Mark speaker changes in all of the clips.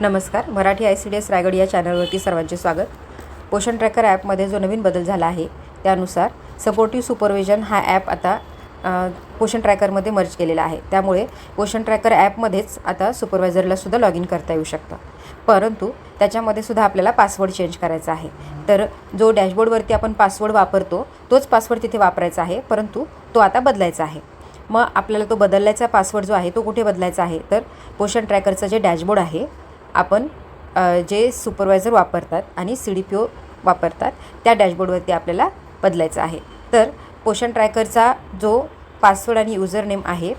Speaker 1: नमस्कार Marathi I C D S Raigad या चॅनलवरती सर्वांचे स्वागत. पोषण ट्रॅकर ॲपमध्ये जो नवीन बदल झाला आहे त्यानुसार सपोर्टिव्ह सुपरविजन हा ॲप आता पोषण ट्रॅकरमध्ये मर्ज केलेला आहे. त्यामुळे पोषण ट्रॅकर ॲपमध्येच आता सुपरवायझरला सुद्धा लॉग इन करता येऊ शकतं. परंतु त्याच्यामध्ये सुद्धा आपल्याला पासवर्ड चेंज करायचा आहे. तर जो डॅशबोर्डवरती आपण पासवर्ड वापरतो तोच पासवर्ड तिथे वापरायचा आहे परंतु तो आता बदलायचा आहे. मग आपल्याला तो बदलल्याचा पासवर्ड जो आहे तो कुठे बदलायचा आहे? तर पोषण ट्रॅकरचं जे डॅशबोर्ड आहे आपण जे सुपरवायझर वापरतात आणि सी डी पी ओ वापरतात त्या डॅशबोर्डवरती आपल्याला बदलायचं आहे. तर पोषण ट्रॅकरचा जो पासवर्ड आणि युजर नेम आहे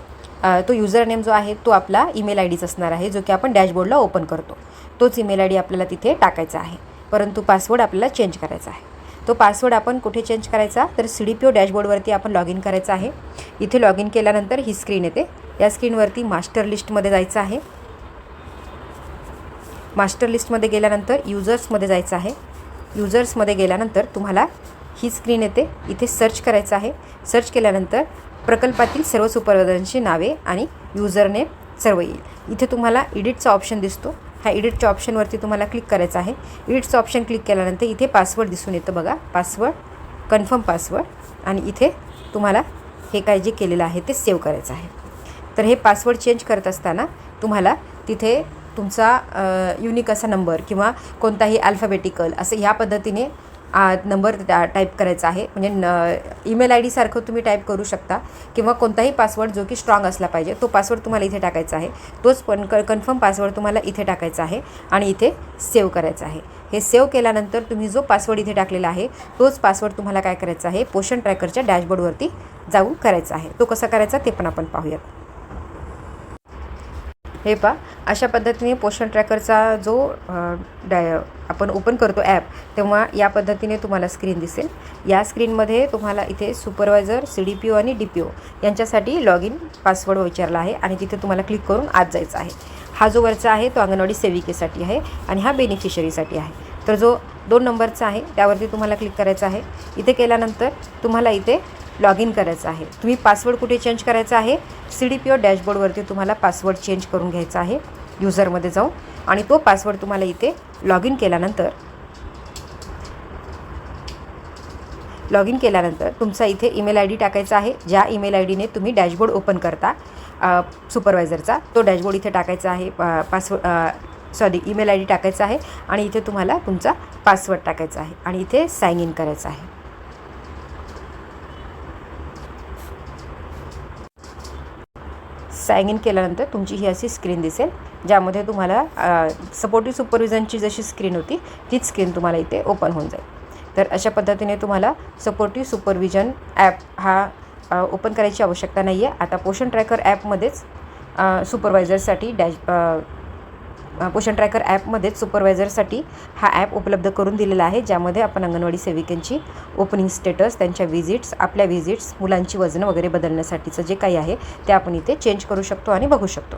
Speaker 1: तो युजर नेम जो आहे तो आपला ईमेल आय डीच असणार आहे जो की आपण डॅशबोर्डला ओपन करतो. तोच ईमेल आय डी आपल्याला तिथे टाकायचा आहे. परंतु पासवर्ड आपल्याला चेंज करायचा आहे. तो पासवर्ड आपण कुठे चेंज करायचा? तर सी डी पी ओ डॅशबोर्डवरती आपण लॉग इन करायचं आहे. इथे लॉग इन केल्यानंतर ही स्क्रीन येते. या स्क्रीनवरती मास्टर लिस्टमध्ये जायचं आहे. मास्टर लिस्टमध्ये गेल्यानंतर युजर्समध्ये जायचं आहे. युजर्समध्ये गेल्यानंतर तुम्हाला ही स्क्रीन येते. इथे सर्च करायचं आहे. सर्च केल्यानंतर प्रकल्पातील सर्व सुपरवायझरांची नावे आणि युजरने सर्व येईल. इथे तुम्हाला इडिटचा ऑप्शन दिसतो. ह्या एडिटच्या ऑप्शनवरती तुम्हाला क्लिक करायचं आहे. एडिटचं ऑप्शन क्लिक केल्यानंतर इथे पासवर्ड दिसून येतं बघा. पासवर्ड कन्फर्म पासवर्ड आणि इथे तुम्हाला हे काय जे केलेलं आहे ते सेव्ह करायचं आहे. तर हे पासवर्ड चेंज करत असताना तुम्हाला तिथे तुमचा युनिक असा नंबर किंवा कोणताही अल्फाबेटिकल असं ह्या पद्धतीने नंबर टाईप करायचा आहे. म्हणजे न ईमेल आय डीसारखं तुम्ही टाईप करू शकता किंवा कोणताही पासवर्ड जो की स्ट्रॉंग असला पाहिजे तो पासवर्ड तुम्हाला इथे टाकायचा आहे. तोच पण क कन्फर्म पासवर्ड तुम्हाला इथे टाकायचा आहे आणि इथे सेव्ह करायचा आहे. हे सेव्ह केल्यानंतर तुम्ही जो पासवर्ड इथे टाकलेला आहे तोच पासवर्ड तुम्हाला काय करायचा आहे? पोषण ट्रॅकरच्या डॅशबोर्डवरती जाऊन करायचा आहे. तो कसा करायचा? ते पण आपण पाहूयात. हे पा अशा पद्धतीने पोषण ट्रॅकरचा जो डाय आपण ओपन करतो ॲप तेव्हा या पद्धतीने तुम्हाला स्क्रीन दिसेल. या स्क्रीनमध्ये तुम्हाला इथे supervisor C D P O आणि डी पी ओ यांच्यासाठी लॉग इन पासवर्ड विचारला आहे आणि तिथे तुम्हाला क्लिक करून आत जायचं आहे. हा जो वरचा आहे तो अंगणवाडी सेविकेसाठी आहे आणि हा बेनिफिशरीसाठी आहे. तर जो दोन नंबरचा आहे त्यावरती तुम्हाला क्लिक करायचा आहे. इथे केल्यानंतर तुम्हाला इथे लॉग इन करायचं आहे. तुम्ही पासवर्ड कुठे चेंज करायचा आहे? सी डी पी ओ डॅशबोर्डवरती तुम्हाला पासवर्ड चेंज करून घ्यायचा आहे. युजरमध्ये जाऊन. आणि तो पासवर्ड तुम्हाला इथे लॉग इन केल्यानंतर लॉग इन केल्यानंतर तुमचा इथे ईमेल आय डी टाकायचा आहे. ज्या ईमेल आय डीने तुम्ही डॅशबोर्ड ओपन करता सुपरवायझरचा तो डॅशबोर्ड इथे टाकायचा आहे. Password sorry email I D टाकायचा आहे. आणि इथे तुम्हाला तुमचा पासवर्ड टाकायचा आहे. आणि इथे साईन इन करायचं आहे. सायन इन केल्यानंतर तुमची ही अशी स्क्रीन दिसेल ज्यामध्ये तुम्हाला सपोर्टिव्ह सुपरविजनची जशी स्क्रीन होती तीच स्क्रीन तुम्हाला इथे ओपन होऊन जाईल. तर अशा पद्धतीने तुम्हाला सपोर्टिव्ह सुपरविजन ॲप हा ओपन करायची आवश्यकता नाही आहे आता पोषण ट्रॅकर ॲपमध्येच सुपरवायझरसाठी डॅश पोषण ट्रॅकर ॲपमध्येच सुपरवायझरसाठी हा ॲप उपलब्ध करून दिलेला आहे ज्यामध्ये आपण अंगणवाडी सेविकांची ओपनिंग स्टेटस त्यांच्या विजिट्स आपल्या विजिट्स मुलांची वजनं वगैरे बदलण्यासाठीचं जे काही आहे ते आपण इथे चेंज करू शकतो आणि बघू शकतो.